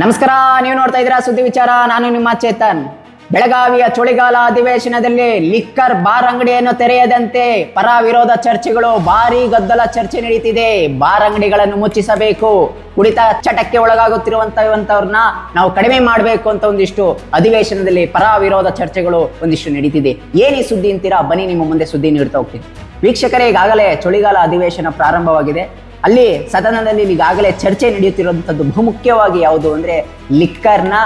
ನಮಸ್ಕಾರ, ನೀವು ನೋಡ್ತಾ ಇದ್ದೀರಾ ಸುದ್ದಿ ವಿಚಾರ. ನಾನು ನಿಮ್ಮ ಚೇತನ್. ಬೆಳಗಾವಿಯ ಚಳಿಗಾಲ ಅಧಿವೇಶನದಲ್ಲಿ ಲಿಕ್ಕರ್ ಬಾರ್ ಅಂಗಡಿಯನ್ನು ತೆರೆಯದಂತೆ ಪರ ವಿರೋಧ ಚರ್ಚೆಗಳು, ಭಾರಿ ಗದ್ದಲ ಚರ್ಚೆ ನಡೀತಿದೆ. ಬಾರ್ ಅಂಗಡಿಗಳನ್ನು ಮುಚ್ಚಿಸಬೇಕು. ಕುಡಿತ ಚಟಕ್ಕೆ ಒಳಗಾಗುತ್ತಿರುವಂತವ್ರನ್ನ ನಾವು ಕಡಿಮೆ ಮಾಡಬೇಕು ಅಂತ ಒಂದಿಷ್ಟು ಅಧಿವೇಶನದಲ್ಲಿ ಪರ ವಿರೋಧ ಚರ್ಚೆಗಳು ಒಂದಿಷ್ಟು ನಡೀತಿದೆ. ಏನೇ ಸುದ್ದಿ ಅಂತೀರಾ? ಬನ್ನಿ ನಿಮ್ಮ ಮುಂದೆ ಸುದ್ದಿ ನೀಡ್ತಾ ಹೋಗ್ತೀನಿ. ವೀಕ್ಷಕರೇ, ಈಗಾಗಲೇ ಚಳಿಗಾಲ ಅಧಿವೇಶನ ಪ್ರಾರಂಭವಾಗಿದೆ. ಅಲ್ಲಿ ಸದನದಲ್ಲಿ ಈಗಾಗಲೇ ಚರ್ಚೆ ನಡೆಯುತ್ತಿರುವಂಥದ್ದು ಬಹುಮುಖ್ಯವಾಗಿ ಯಾವುದು ಅಂದರೆ ಲಿಕ್ಕರ್ನ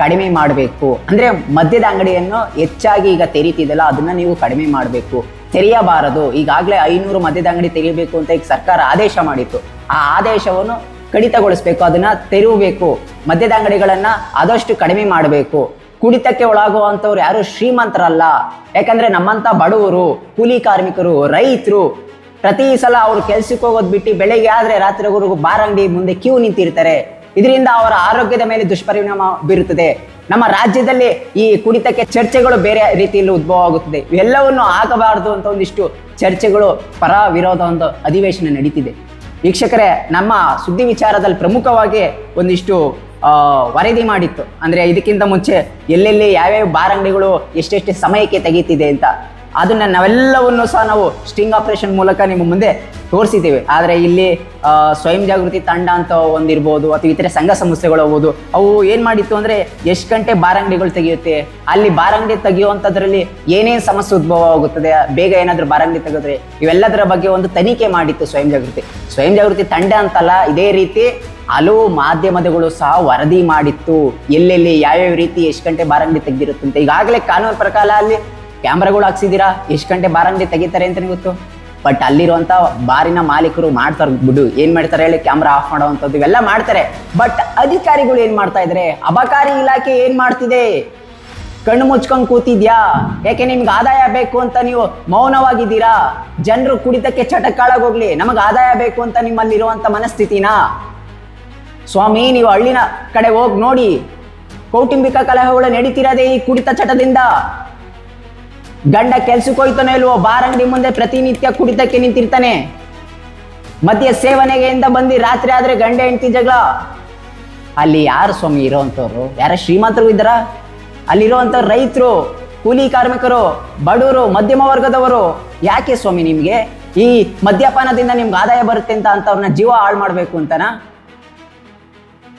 ಕಡಿಮೆ ಮಾಡಬೇಕು. ಅಂದರೆ ಮದ್ಯದ ಅಂಗಡಿಯನ್ನು ಹೆಚ್ಚಾಗಿ ಈಗ ತೆರೀತಿದೆಯಲ್ಲ, ಅದನ್ನು ನೀವು ಕಡಿಮೆ ಮಾಡಬೇಕು. ತೆರೆಯಬಾರದು. ಈಗಾಗಲೇ ಐನೂರು ಮದ್ಯದ ಅಂಗಡಿ ತೆರೀಬೇಕು ಅಂತ ಈಗ ಸರ್ಕಾರ ಆದೇಶ ಮಾಡಿತ್ತು. ಆ ಆದೇಶವನ್ನು ಕಡಿತಗೊಳಿಸಬೇಕು, ಅದನ್ನು ತೆರವಬೇಕು ಮದ್ಯದ ಅಂಗಡಿಗಳನ್ನು ಆದಷ್ಟು ಕಡಿಮೆ ಮಾಡಬೇಕು. ಕುಡಿತಕ್ಕೆ ಒಳಗುವಂಥವ್ರು ಯಾರು ಶ್ರೀಮಂತರಲ್ಲ. ಯಾಕಂದ್ರೆ ನಮ್ಮಂಥ ಬಡವರು, ಕೂಲಿ ಕಾರ್ಮಿಕರು, ರೈತರು ಪ್ರತಿ ಸಲ ಅವರು ಕೆಲ್ಸಕ್ಕೆ ಹೋಗೋದು ಬಿಟ್ಟು ಬೆಳಗ್ಗೆ ಆದ್ರೆ ರಾತ್ರಿವರೆಗೂ ಬಾರ್ ಅಂಗಡಿ ಮುಂದೆ ಕ್ಯೂ ನಿಂತಿರ್ತಾರೆ. ಇದರಿಂದ ಅವರ ಆರೋಗ್ಯದ ಮೇಲೆ ದುಷ್ಪರಿಣಾಮ ಬೀರುತ್ತದೆ. ನಮ್ಮ ರಾಜ್ಯದಲ್ಲಿ ಈ ಕುಡಿತಕ್ಕೆ ಚರ್ಚೆಗಳು ಬೇರೆ ರೀತಿಯಲ್ಲಿ ಉದ್ಭವ ಆಗುತ್ತದೆ. ಇವೆಲ್ಲವನ್ನು ಆಗಬಾರದು ಅಂತ ಒಂದಿಷ್ಟು ಚರ್ಚೆಗಳು ಪರ ವಿರೋಧ ಒಂದು ಅಧಿವೇಶನ ನಡೀತಿದೆ. ವೀಕ್ಷಕರೇ, ನಮ್ಮ ಸುದ್ದಿ ವಿಚಾರದಲ್ಲಿ ಪ್ರಮುಖವಾಗಿ ಒಂದಿಷ್ಟು ವರದಿ ಮಾಡಿತ್ತು. ಅಂದ್ರೆ ಇದಕ್ಕಿಂತ ಮುಂಚೆ ಎಲ್ಲೆಲ್ಲಿ ಯಾವ್ಯಾವ ಬಾರಂಗಡಿಗಳು ಎಷ್ಟೆಷ್ಟು ಸಮಯಕ್ಕೆ ತೆಗೀತಿದೆ ಅಂತ. ಅದನ್ನ ನಾವೆಲ್ಲವನ್ನು ಸಹ ನಾವು ಸ್ಟಿಂಗ್ ಆಪರೇಷನ್ ಮೂಲಕ ನಿಮ್ಮ ಮುಂದೆ ತೋರಿಸಿದ್ದೇವೆ. ಆದರೆ ಇಲ್ಲಿ ಸ್ವಯಂ ಜಾಗೃತಿ ತಂಡ ಅಂತ ಒಂದಿರ್ಬೋದು ಅಥವಾ ಇತರೆ ಸಂಘ ಸಂಸ್ಥೆಗಳು ಹೋಗ್ಬೋದು ಅವು ಏನು ಮಾಡಿತ್ತು ಅಂದರೆ ಎಷ್ಟು ಗಂಟೆ ಬಾರಂಗಡಿಗಳು ತೆಗೆಯುತ್ತೆ, ಅಲ್ಲಿ ಬಾರಂಗಡಿ ತೆಗೆಯುವಂಥದ್ರಲ್ಲಿ ಏನೇನು ಸಮಸ್ಯೆ ಉದ್ಭವ ಆಗುತ್ತದೆ, ಬೇಗ ಏನಾದರೂ ಬಾರಂಗಡಿ ತೆಗೆದ್ರೆ ಇವೆಲ್ಲದರ ಬಗ್ಗೆ ಒಂದು ತನಿಖೆ ಮಾಡಿತ್ತು ಸ್ವಯಂ ಜಾಗೃತಿ. ಸ್ವಯಂ ಜಾಗೃತಿ ತಂಡ ಅಂತಲ್ಲ, ಇದೇ ರೀತಿ ಹಲವು ಮಾಧ್ಯಮಗಳು ಸಹ ವರದಿ ಮಾಡಿತ್ತು. ಎಲ್ಲೆಲ್ಲಿ ಯಾವ್ಯಾವ ರೀತಿ ಎಷ್ಟು ಗಂಟೆ ಬಾರಂಗಡಿ ಅಂಗಡಿ ತೆಗೆದಿರುತ್ತಂತೆ. ಈಗಾಗಲೇ ಕಾನೂನು ಪ್ರಕಾರ ಅಲ್ಲಿ ಕ್ಯಾಮ್ರಾಗಳು ಹಾಕ್ಸಿದ್ದೀರಾ? ಎಷ್ಟು ಗಂಟೆ ಬಾರ್ ಅಂಗಡಿ ತೆಗಿತಾರೆ ಅಂತ ಗೊತ್ತು? ಬಟ್ ಅಲ್ಲಿರುವಂಥ ಬಾರಿನ ಮಾಲೀಕರು ಮಾಡ್ತಾರೆ. ಬಿಡು, ಏನ್ ಮಾಡ್ತಾರೆ ಹೇಳಿ ಕ್ಯಾಮ್ರಾ ಆಫ್ ಮಾಡುವಂಥದ್ದು ಇವೆಲ್ಲ ಮಾಡ್ತಾರೆ. ಬಟ್ ಅಧಿಕಾರಿಗಳು ಏನ್ ಮಾಡ್ತಾ ಇದ್ದಾರೆ ಅಬಕಾರಿ ಇಲಾಖೆ ಏನ್ ಮಾಡ್ತಿದೆ? ಕಣ್ಣು ಮುಚ್ಕೊಂಡು ಕೂತಿದ್ಯಾ? ಯಾಕೆ ನಿಮ್ಗೆ ಆದಾಯ ಬೇಕು ಅಂತ ನೀವು ಮೌನವಾಗಿದ್ದೀರಾ? ಜನರು ಕುಡಿತಕ್ಕೆ ಚಟಕ್ಕಾಳಾಗೋಗ್ಲಿ ನಮಗೆ ಆದಾಯ ಬೇಕು ಅಂತ ನಿಮ್ಮಲ್ಲಿರುವಂಥ ಮನಸ್ಥಿತಿನಾ? ಸ್ವಾಮಿ, ನೀವು ಹಳ್ಳಿನ ಕಡೆ ಹೋಗಿ ನೋಡಿ. ಕೌಟುಂಬಿಕ ಕಲಹಗಳು ನಡೀತಿರೋದೇ ಈ ಕುಡಿತ ಚಟದಿಂದ. ಗಂಡ ಕೆಲ್ಸಕ್ಕೆ ಹೋಯ್ತಾನೆ ಇಲ್ವೋ ಬಾರ್ ಅಂಗಡಿ ಮುಂದೆ ಪ್ರತಿನಿತ್ಯ ಕುಡಿತಕ್ಕೆ ನಿಂತಿರ್ತಾನೆ. ಮದ್ಯ ಸೇವನೆಗೆಯಿಂದ ಬಂದು ರಾತ್ರಿ ಆದ್ರೆ ಗಂಡ ಹೆಂಡತಿ ಜಗಳ. ಅಲ್ಲಿ ಯಾರು ಸ್ವಾಮಿ ಇರೋವಂಥವ್ರು ಯಾರ ಶ್ರೀಮಂತರು ಇದ್ದಾರ? ಅಲ್ಲಿರುವಂಥವ್ರು ರೈತರು, ಕೂಲಿ ಕಾರ್ಮಿಕರು, ಬಡವರು, ಮಧ್ಯಮ ವರ್ಗದವರು, ಯಾಕೆ ಸ್ವಾಮಿ ನಿಮಗೆ? ಈ ಮದ್ಯಪಾನದಿಂದ ನಿಮ್ಗೆ ಆದಾಯ ಬರುತ್ತೆ ಅಂತ ಅಂತವ್ರನ್ನ ಜೀವ ಹಾಳು ಮಾಡಬೇಕು ಅಂತನಾ?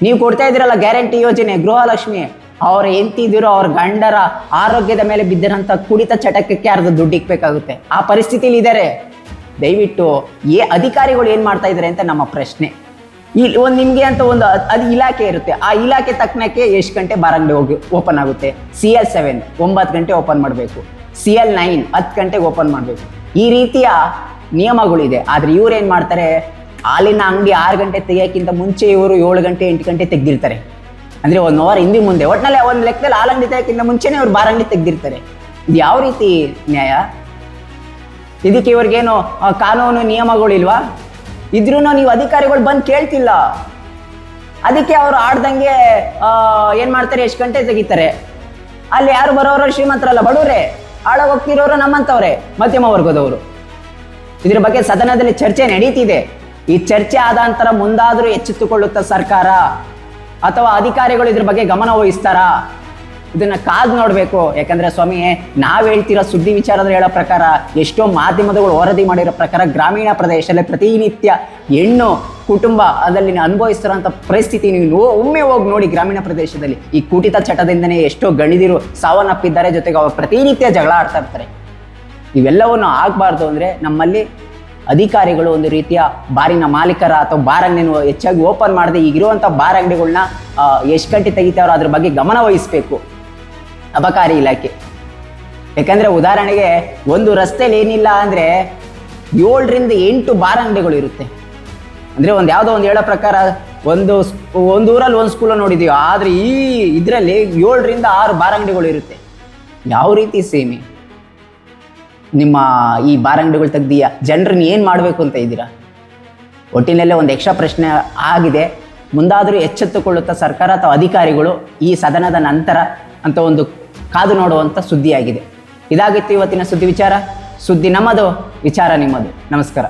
ನೀವು ಕೊಡ್ತಾ ಇದ್ದೀರಲ್ಲ ಗ್ಯಾರಂಟಿ ಯೋಜನೆ, ಗೃಹಲಕ್ಷ್ಮಿ. ಅವ್ರ ಎಂತಿದಿರೋ ಅವ್ರ ಗಂಡರ ಆರೋಗ್ಯದ ಮೇಲೆ ಬಿದ್ದಿರೋಂಥ ಕುಡಿತ ಚಟಕಕ್ಕೆ ಅರ್ಧ ದುಡ್ಡು ಇಕ್ಬೇಕಾಗುತ್ತೆ. ಆ ಪರಿಸ್ಥಿತಿಲಿ ಇದ್ದಾರೆ ದಯವಿಟ್ಟು ಏ ಅಧಿಕಾರಿಗಳು ಏನು ಮಾಡ್ತಾ ಇದ್ದಾರೆ ಅಂತ ನಮ್ಮ ಪ್ರಶ್ನೆ. ಇಲ್ಲಿ ಒಂದು ನಿಮಗೆ ಅಂತ ಒಂದು ಅದ್- ಇಲಾಖೆ ಇರುತ್ತೆ. ಆ ಇಲಾಖೆ ತಕ್ಕನಕ್ಕೆ ಎಷ್ಟು ಗಂಟೆ ಬಾರಂಗಡಿ ಹೋಗಿ ಓಪನ್ ಆಗುತ್ತೆ? ಸಿ ಎಲ್ ಸೆವೆನ್, ಒಂಬತ್ತು ಗಂಟೆ ಓಪನ್ ಮಾಡಬೇಕು. ಸಿ ಎಲ್ ನೈನ್, ಹತ್ತು ಗಂಟೆಗೆ ಓಪನ್ ಮಾಡಬೇಕು. ಈ ರೀತಿಯ ನಿಯಮಗಳಿದೆ. ಆದ್ರೆ ಇವ್ರು ಏನು ಮಾಡ್ತಾರೆ? ಹಾಲಿನ ಅಂಗಡಿ ಆರು ಗಂಟೆ ತೆಗಿಯೋಕ್ಕಿಂತ ಮುಂಚೆ ಇವರು ಏಳು ಗಂಟೆ, ಎಂಟು ಗಂಟೆ ತೆಗ್ದಿರ್ತಾರೆ. ಅಂದ್ರೆ ಒಂದು ಅವರ್ ಹಿಂದಿ ಮುಂದೆ. ಒಟ್ನಲ್ಲಿ ಒಂದು ಲೆಕ್ಕದಲ್ಲಿ ಆಲಂಗಿ ಅಂಗಡಿ ಮುಂಚೆನೆ ಅವ್ರು ಬಾರಂಗಿ ತೆಗ್ದಿರ್ತಾರೆ. ಇದು ಯಾವ ರೀತಿ ನ್ಯಾಯ? ಇದಕ್ಕೆ ಇವ್ರಿಗೇನು ಕಾನೂನು ನಿಯಮಗಳಿಲ್ವಾ? ಇದ್ರೂ ನೀವು ಅಧಿಕಾರಿಗಳು ಬಂದು ಕೇಳ್ತಿಲ್ಲ. ಅದಕ್ಕೆ ಅವರು ಆಡ್ದಂಗೆ ಏನ್ ಮಾಡ್ತಾರೆ? ಎಷ್ಟು ಗಂಟೆ ತೆಗಿತಾರೆ? ಅಲ್ಲಿ ಯಾರು ಬರೋರು ಶ್ರೀಮಂತರಲ್ಲ? ಬಡವ್ರೆ. ಆಳ ಹೋಗ್ತಿರೋರು ನಮ್ಮಂತವ್ರೆ, ಮಧ್ಯಮ ವರ್ಗದವರು. ಇದ್ರ ಬಗ್ಗೆ ಸದನದಲ್ಲಿ ಚರ್ಚೆ ನಡೀತಿದೆ. ಈ ಚರ್ಚೆ ಆದ ನಂತರ ಮುಂದಾದರೂ ಎಚ್ಚೆತ್ತುಕೊಳ್ಳುತ್ತ ಸರ್ಕಾರ. ಅಥವಾ ಅಧಿಕಾರಿಗಳು ಇದ್ರ ಬಗ್ಗೆ ಗಮನ ವಹಿಸ್ತಾರಾ? ಇದನ್ನ ಕಾದ್ ನೋಡ್ಬೇಕು. ಯಾಕಂದ್ರೆ ಸ್ವಾಮಿ, ನಾವ್ ಹೇಳ್ತಿರೋ ಸುದ್ದಿ ವಿಚಾರದಲ್ಲಿ ಹೇಳೋ ಪ್ರಕಾರ ಎಷ್ಟೋ ಮಾಧ್ಯಮದಗಳು ವರದಿ ಮಾಡಿರೋ ಪ್ರಕಾರ ಗ್ರಾಮೀಣ ಪ್ರದೇಶದಲ್ಲಿ ಪ್ರತಿನಿತ್ಯ ಹೆಣ್ಣು ಕುಟುಂಬ ಅದರಲ್ಲಿ ಅನುಭವಿಸ್ತಿರೋಂಥ ಪರಿಸ್ಥಿತಿ ನೀವು ಒಮ್ಮೆ ಹೋಗಿ ನೋಡಿ ಗ್ರಾಮೀಣ ಪ್ರದೇಶದಲ್ಲಿ. ಈ ಕುಟಿತ ಚಟದಿಂದನೇ ಎಷ್ಟೋ ಗಣಿದಿರು ಸಾವನ್ನಪ್ಪಿದ್ದಾರೆ ಜೊತೆಗೆ ಅವರು ಪ್ರತಿನಿತ್ಯ ಜಗಳ ಆಡ್ತಾ ಇರ್ತಾರೆ. ಇವೆಲ್ಲವನ್ನು ಆಗಬಾರ್ದು ಅಂದರೆ ನಮ್ಮಲ್ಲಿ ಅಧಿಕಾರಿಗಳು ಒಂದು ರೀತಿಯ ಬಾರಿನ ಮಾಲೀಕರ ಅಥವಾ ಬಾರ್ ಅಂಗಡಿನ ಹೆಚ್ಚಾಗಿ ಓಪನ್ ಮಾಡದೆ ಈಗಿರುವಂಥ ಬಾರ್ ಅಂಗಡಿಗಳನ್ನ ಎಷ್ಟು ಗಂಟೆ ತೆಗಿತಾರೋ ಅದ್ರ ಬಗ್ಗೆ ಗಮನ ವಹಿಸಬೇಕು. ಅಬಕಾರಿ ಇಲಾಖೆ. ಯಾಕಂದರೆ ಉದಾಹರಣೆಗೆ ಒಂದು ರಸ್ತೆಯಲ್ಲಿ ಏನಿಲ್ಲ ಅಂದರೆ ಏಳರಿಂದ ಎಂಟು ಬಾರ್ ಅಂಗಡಿಗಳು ಇರುತ್ತೆ. ಅಂದರೆ ಒಂದು ಯಾವುದೋ ಒಂದು ಹೇಳೋ ಪ್ರಕಾರ ಒಂದು ಒಂದು ಊರಲ್ಲಿ ಒಂದು ಸ್ಕೂಲ್ ನೋಡಿದೀವಿ, ಆದರೆ ಈ ಇದರಲ್ಲಿ ಏಳರಿಂದ ಆರು ಬಾರ್ ಅಂಗಡಿಗಳು ಇರುತ್ತೆ. ಯಾವ ರೀತಿ ಸೇಮಿ? ನಿಮ್ಮ ಈ ಬಾರ್ ಅಂಗಡಿಗಳು ತೆಗ್ದೀಯ? ಜನರನ್ನ ಏನು ಮಾಡಬೇಕು ಅಂತ ಇದ್ದೀರಾ? ಒಟ್ಟಿನಲ್ಲೇ ಒಂದು ಎಕ್ಸ್ಟ್ರಾ ಪ್ರಶ್ನೆ ಆಗಿದೆ. ಮುಂದಾದರೂ ಎಚ್ಚೆತ್ತುಕೊಳ್ಳುತ್ತಾ ಸರ್ಕಾರ ಅಥವಾ ಅಧಿಕಾರಿಗಳು ಈ ಸದನದ ನಂತರ ಅಂತ ಒಂದು ಕಾದು ನೋಡುವಂಥ ಸುದ್ದಿಯಾಗಿದೆ. ಇದಾಗಿತ್ತು ಇವತ್ತಿನ ಸುದ್ದಿ ವಿಚಾರ. ಸುದ್ದಿ ನಮ್ಮದು, ವಿಚಾರ ನಿಮ್ಮದು. ನಮಸ್ಕಾರ.